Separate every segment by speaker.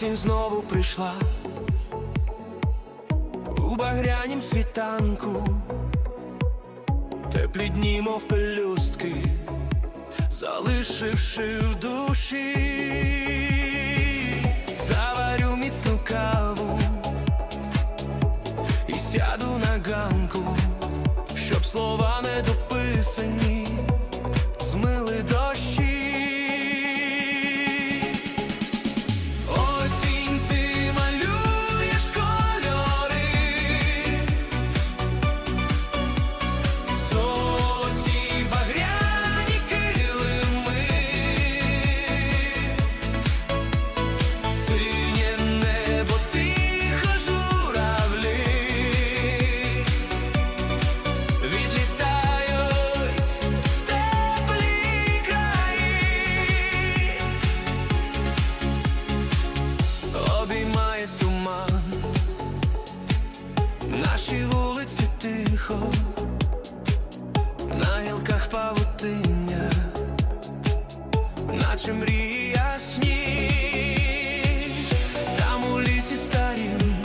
Speaker 1: Осінь знову прийшла. У багрянім світанку, теплі дні, мов пелюстки, залишивши в душі, заварю міцну каву і сяду на ганку, щоб слова не дописані нашій вулиці тихо, на гілках павутиння, наче мрії ясні, там у лісі старім,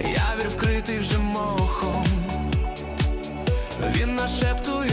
Speaker 1: явір вкритий вже мохом, він нашептує.